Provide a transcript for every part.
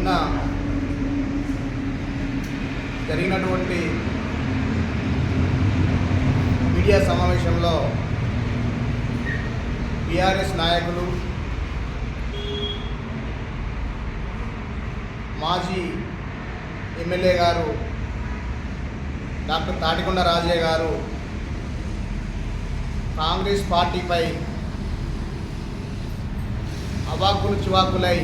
నిన్న జరిగినటువంటి మీడియా సమావేశంలో బీఆర్ఎస్ నాయకులు మాజీ ఎమ్మెల్యే గారు డాక్టర్ తాటికొండ రాజయ్య గారు కాంగ్రెస్ పార్టీపై అవాకులు చివాకులై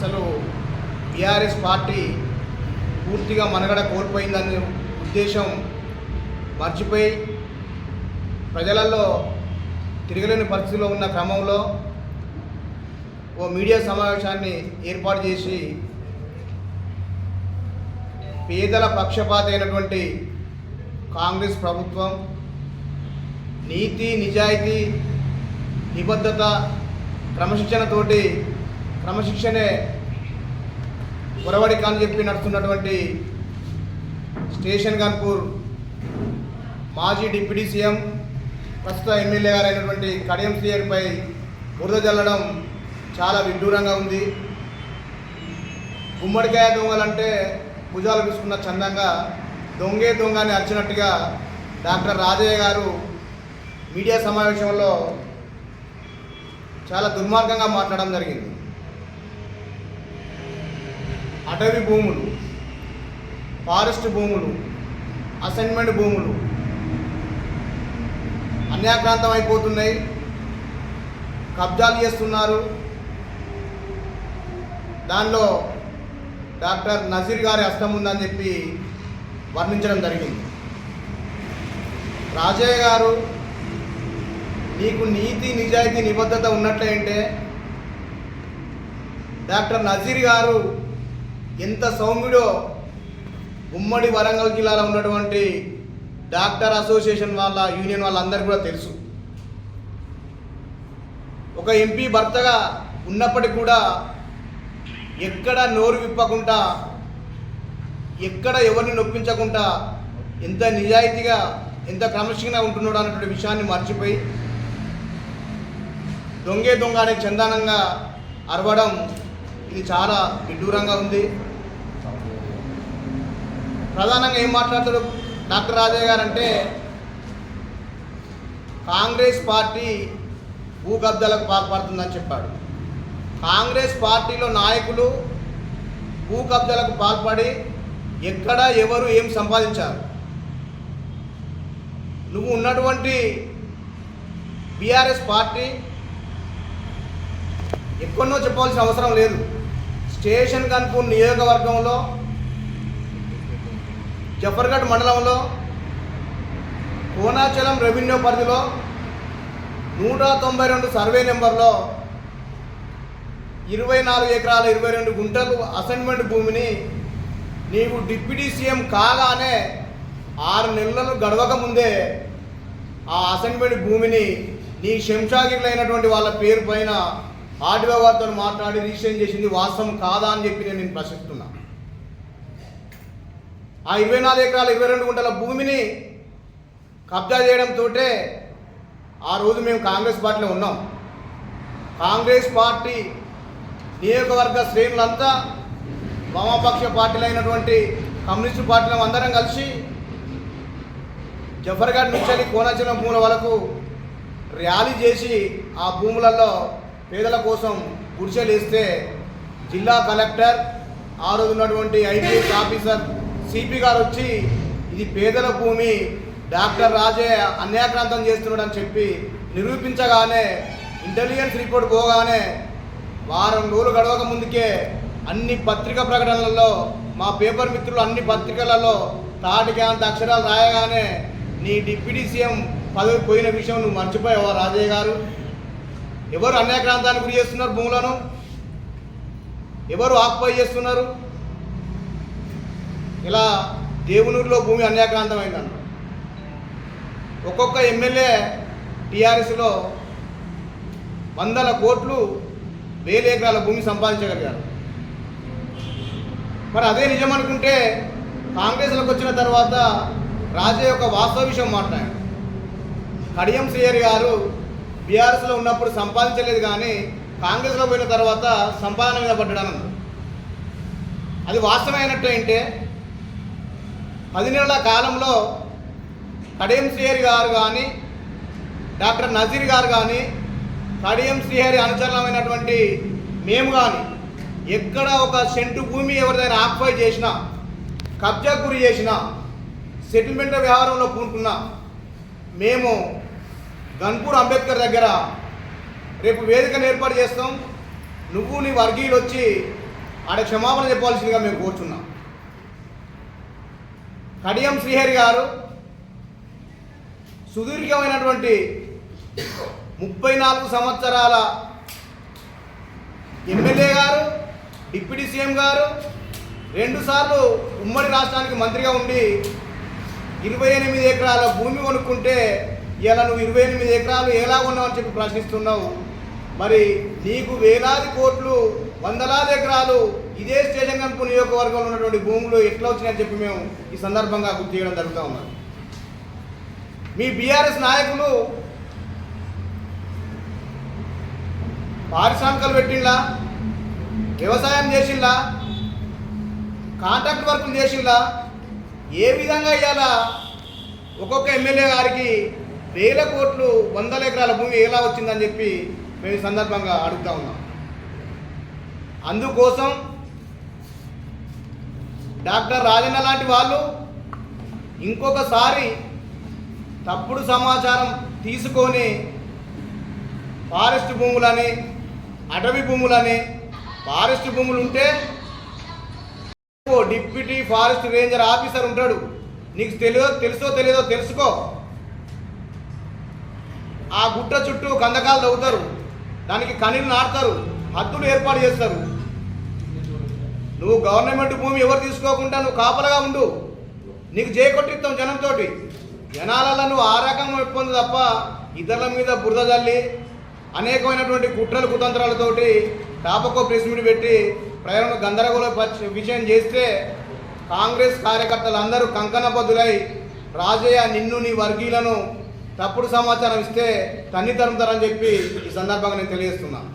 అసలు బీఆర్ఎస్ పార్టీ పూర్తిగా మనగడ కోల్పోయిందనే ఉద్దేశం మర్చిపోయి ప్రజలలో తిరగలేని పరిస్థితిలో ఉన్న క్రమంలో ఓ మీడియా సమావేశాన్ని ఏర్పాటు చేసి పేదల పక్షపాత అయినటువంటి కాంగ్రెస్ ప్రభుత్వం నీతి నిజాయితీ నిబద్ధత క్రమశిక్షణతోటి క్రమశిక్షణే ఉరవడిక కాని చెప్పి నడుస్తున్నటువంటి స్టేషన్ కాన్పూర్ మాజీ డిప్యూటీ సీఎం ప్రస్తుత ఎమ్మెల్యే గారైనటువంటి కడియం సీఎంపై బురద జల్లడం చాలా విడ్డూరంగా ఉంది. గుమ్మడికాయ దొంగలంటే భుజాలు తీసుకున్న చందంగా దొంగే దొంగ అని అరిచినట్టుగా డాక్టర్ రాజయ్య గారు మీడియా సమావేశంలో చాలా దుర్మార్గంగా మాట్లాడడం జరిగింది. అటవీ భూములు ఫారెస్ట్ భూములు అసైన్మెంట్ భూములు అన్యాక్రాంతం అయిపోతున్నాయి. కబ్జాలు చేస్తున్నారు. దానిలో డాక్టర్ నజీర్ గారి హస్తం ఉందని చెప్పి వర్ణించడం జరిగింది. రాజయ్య గారు నీకు నీతి నిజాయితీ నిబద్ధత ఉన్నట్లయింటే డాక్టర్ నజీర్ గారు ఎంత సౌమ్యుడో ఉమ్మడి వరంగల్ జిల్లాలో ఉన్నటువంటి డాక్టర్ అసోసియేషన్ వాళ్ళ యూనియన్ వాళ్ళందరికీ కూడా తెలుసు. ఒక ఎంపీ భర్తగా ఉన్నప్పటికీ కూడా ఎక్కడ నోరు విప్పకుండా ఎక్కడ ఎవరిని నొప్పించకుండా ఎంత నిజాయితీగా ఎంత క్రమశిక్షణగా ఉంటున్నాడు అన్నటువంటి విషయాన్ని మర్చిపోయి దొంగే దొంగ అనే చందానంగా అరవడం ఇది చాలా విడ్డూరంగా ఉంది. ప్రధానంగా ఏం మాట్లాడతాడు డాక్టర్ రాజయ్య గారు అంటే కాంగ్రెస్ పార్టీ భూగబ్దాలకు పాల్పడుతుందని చెప్పాడు. కాంగ్రెస్ పార్టీలో నాయకులు భూకబ్దాలకు పాల్పడి ఎక్కడ ఎవరు ఏం సంపాదించారు? నువ్వు ఉన్నటువంటి బీఆర్ఎస్ పార్టీ ఎక్కడనో చెప్పాల్సిన అవసరం లేదు. స్టేషన్ కనుక నియోజకవర్గంలో జఫర్గఢ్ మండలంలో కోనాచలం రెవెన్యూ పరిధిలో నూట తొంభై రెండు సర్వే నెంబర్లో ఇరవై నాలుగు ఎకరాల ఇరవై రెండు గుంటలు అసైన్మెంట్ భూమిని నీవు డిప్యూటీ సీఎం కాగానే ఆరు నెలలు గడవక ముందే ఆ అసైన్మెంట్ భూమిని నీ శంషాగిరులైనటువంటి వాళ్ళ పేరు పైన ఆర్టీఓ వారితో మాట్లాడి రిజిస్ట్రేషన్ చేసింది వాస్తవం కాదా అని చెప్పి నేను నేను ప్రశ్నిస్తున్నా. ఆ ఇరవై నాలుగు ఎకరాల ఇరవై రెండు గుంటల భూమిని కబ్జా చేయడంతో ఆ రోజు మేము కాంగ్రెస్ పార్టీలో ఉన్నాం. కాంగ్రెస్ పార్టీ నియోజకవర్గ శ్రేణులంతా వామపక్ష పార్టీలు అయినటువంటి కమ్యూనిస్టు పార్టీలు అందరం కలిసి జఫర్గఢ్ నుంచి కోనాచలం భూముల వరకు ర్యాలీ చేసి ఆ భూములలో పేదల కోసం గుడిసెలు వేస్తే జిల్లా కలెక్టర్ ఆ రోజు ఉన్నటువంటి ఐపీఎస్ ఆఫీసర్ సిపి గారు వచ్చి ఇది పేదల భూమి డాక్టర్ రాజే అన్యాక్రాంతం చేస్తున్నాడని చెప్పి నిరూపించగానే ఇంటెలిజెన్స్ రిపోర్ట్ పోగానే వారం రోజులు గడవక ముందుకే అన్ని పత్రికా ప్రకటనలలో మా పేపర్ మిత్రులు అన్ని పత్రికలలో తాటికి అంత అక్షరాలు రాయగానే నీ డిప్యూటీ సీఎం పదవి పోయిన విషయం నువ్వు మర్చిపోయావా రాజయ్య గారు? ఎవరు అన్యాక్రాంతానికి గురి చేస్తున్నారు భూములను? ఎవరు ఆక్పై చేస్తున్నారు? ఇలా దేవునూరులో భూమి అన్యాక్రాంతమైందన్న ఒక్కొక్క ఎమ్మెల్యే టీఆర్ఎస్లో వందల కోట్లు వేల ఎకరాల భూమి సంపాదించగలిగారు. మరి అదే నిజం అనుకుంటే కాంగ్రెస్లోకి వచ్చిన తర్వాత రాజే యొక్క వాస్తవ విషయం మాట్లాడు కడియం శ్రీహరి గారు బీఆర్ఎస్లో ఉన్నప్పుడు సంపాదించలేదు కానీ కాంగ్రెస్లో పోయిన తర్వాత సంపాదన మీద పడ్డాను అది వాస్తవమైనట్టు అంటే పది నెలల కాలంలో కడియం శ్రీహరి గారు కానీ డాక్టర్ నజీర్ గారు కానీ కడియం శ్రీహరి అనుచరులమైనటువంటి మేము కానీ ఎక్కడ ఒక సెంటు భూమి ఎవరిదైనా ఆక్యుపై చేసినా కబ్జా గురి చేసినా సెటిల్మెంట్ వ్యవహారంలో పూనుకున్నా మేము గన్పూర్ అంబేద్కర్ దగ్గర రేపు వేదికను ఏర్పాటు చేస్తాం. నువ్వు నీ వర్గీయులు వచ్చి ఆడ క్షమాపణ చెప్పాల్సిందిగా మేము కోరుచున్నాం. కడియం శ్రీహరి గారు సుదీర్ఘమైనటువంటి ముప్పై నాలుగు సంవత్సరాల ఎమ్మెల్యే గారు డిప్యూటీ సీఎం గారు రెండుసార్లు ఉమ్మడి రాష్ట్రానికి మంత్రిగా ఉండి ఇరవై ఎనిమిది ఎకరాల భూమి కొనుక్కుంటే ఇలా నువ్వు ఇరవై ఎనిమిది ఎకరాలు ఎలా ఉన్నావు అని చెప్పి ప్రశ్నిస్తున్నావు. మరి నీకు వేలాది కోట్లు వందలాది ఎకరాలు ఇదే స్టేషన్ కంపు నియోజకవర్గంలో ఉన్నటువంటి భూములు ఎట్లా వచ్చినాయని చెప్పి మేము ఈ సందర్భంగా గుర్తు చేయడం జరుగుతూ ఉన్నది. మీ బీఆర్ఎస్ నాయకులు పారిశ్రామికలు పెట్టిండ్లా వ్యవసాయం చేసిండ్లా కాంట్రాక్ట్ వర్కులు చేసిండ్లా ఏ విధంగా ఇవాళ ఒక్కొక్క ఎమ్మెల్యే గారికి వేల కోట్లు వందల ఎకరాల భూమి ఎలా వచ్చిందని చెప్పి మేము ఈ సందర్భంగా అడుగుతా ఉన్నాం. అందుకోసం డాక్టర్ రాజన్న లాంటి వాళ్ళు ఇంకొకసారి తప్పుడు సమాచారం తీసుకొని ఫారెస్ట్ భూములని అటవీ భూములని ఫారెస్ట్ భూములు ఉంటే ఓ డిప్యూటీ ఫారెస్ట్ రేంజర్ ఆఫీసర్ ఉంటాడు. నీకు తెలియదో తెలుసో తెలియదో తెలుసుకో. ఆ గుట్ట చుట్టూ కందకాలు తవ్వుతారు. దానికి కనీలు నాటుతారు. హద్దులు ఏర్పాటు చేస్తారు. నువ్వు గవర్నమెంట్ భూమి ఎవరు తీసుకోకుండా నువ్వు కాపలగా ఉండు. నీకు చేకొట్టిస్తాం జనంతోటి. జనాలలో నువ్వు ఆ రకంగా ఇబ్బంది తప్ప ఇతరుల మీద బురద జల్లి అనేకమైనటువంటి కుట్రలు కుతంత్రాలతోటి టాపకో ప్రెస్ మీట్ పెట్టి ప్రయాణం గందరగోళ విషయం చేస్తే కాంగ్రెస్ కార్యకర్తలు అందరూ కంకణబద్దులై రాజయ్య నిన్ను నీ వర్గీయులను తప్పుడు సమాచారం ఇస్తే తన్ని తరుముతారని చెప్పి ఈ సందర్భంగా నేను తెలియజేస్తున్నాను